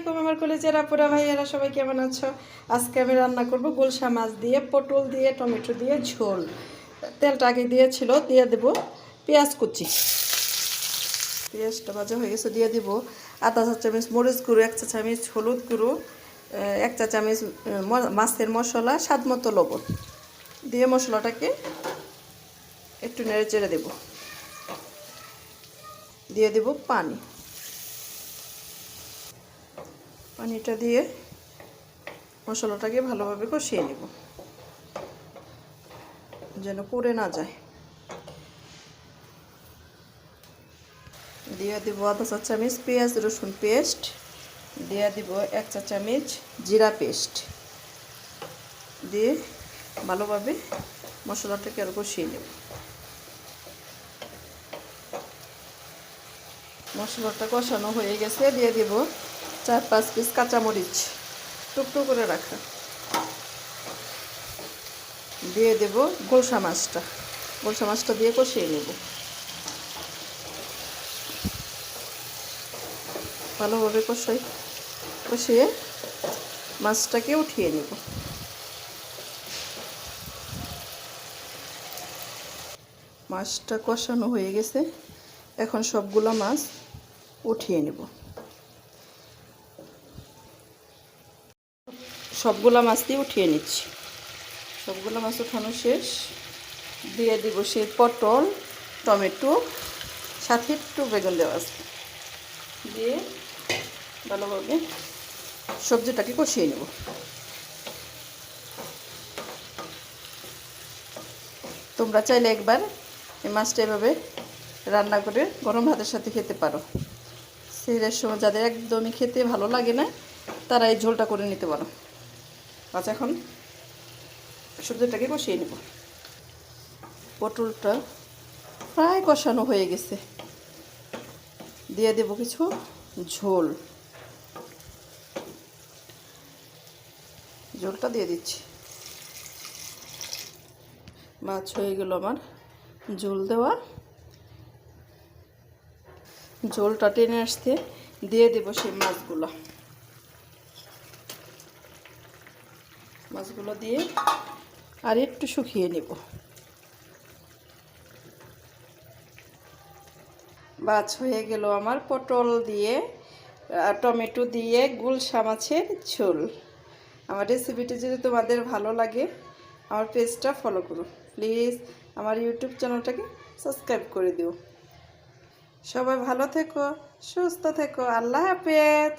আলাইকুম আমার কলেজের আপুরা, ভাইয়েরা, সবাই কেমন আছো? আজকে আমি রান্না করব গুলশা মাছ দিয়ে, পটল দিয়ে, টমেটো দিয়ে, ঝোল। তেলটা আগে দিয়েছিল দিয়ে দেব পেঁয়াজ কুচি। পেঁয়াজটা ভাজা হয়ে গেছে, দিয়ে দিব আধা চা চামচ মরিচ গুঁড়ো, এক চা চামচ হলুদ গুঁড়ো এক চা চামচ মাছের মশলা, স্বাদ মতো লবণ। দিয়ে মশলাটাকে একটু নেড়ে চেড়ে দেব। দিয়ে দেব পানি। পানিটা দিয়ে মশলাটাকে ভালোভাবে কষিয়ে নেব, যেন পুড়ে না যায়। দিয়ে দিব আধা চা চামচ পেঁয়াজ রসুন পেস্ট, দিয়ে দিব এক চা চামচ জিরা পেস্ট। দিয়ে ভালোভাবে মশলাটাকে আর কষিয়ে নেব। মশলাটা কষানো হয়ে গেছে, দিয়ে দিব চার, পাঁচ পিস কাঁচামরিচ টুকটুক করে রাখা। দিয়ে দেব গোলসা মাছটা। গোলসা মাছটা দিয়ে কষিয়ে নেব। ভালোভাবে কষাই, কষিয়ে মাছটাকে উঠিয়ে নেব। মাছটা কষানো হয়ে গেছে। এখন সবগুলো মাছ উঠিয়ে নেব। সবগুলো মাছ দিয়ে উঠিয়ে নিচ্ছি। সবগুলো মাছ উঠানো শেষ। দিয়ে দিব সেই পটল, টমেটো, সাথে একটু বেগুন দেওয়া আছে। দিয়ে ভালোভাবে সবজিটাকে কষিয়ে নেব। তোমরা চাইলে একবার এই মাছটা এভাবে রান্না করে গরম ভাতের সাথে খেতে পারো। সেরের সময় যাদের একদমই খেতে ভালো লাগে না, তারা এই ঝোলটা করে নিতে পারো। আচ্ছা এখন সবজিটাকে কষিয়ে নেব। পটলটা প্রায় কষানো হয়ে গেছে। দিয়ে দেব কিছু ঝোল। ঝোলটা দিয়ে দিচ্ছি। মাছ হয়ে গেল আমার ঝোল দেওয়া। ঝোলটা টেনে আসতে দিয়ে দেব সেই মাছগুলো। মাছগুলো দিয়ে আর একটু শুকিয়ে নেব। মাছ হয়ে গেল আমার পটল দিয়ে টমেটো দিয়ে গুলশা মাছের ঝোল। আমার রেসিপিটি যদি তোমাদের ভালো লাগে, আমার পেজটা ফলো করো। প্লিজ আমার ইউটিউব চ্যানেলটাকে সাবস্ক্রাইব করে দিও। সবাই ভালো থেকো, সুস্থ থেকো, আল্লাহ হাফেজ।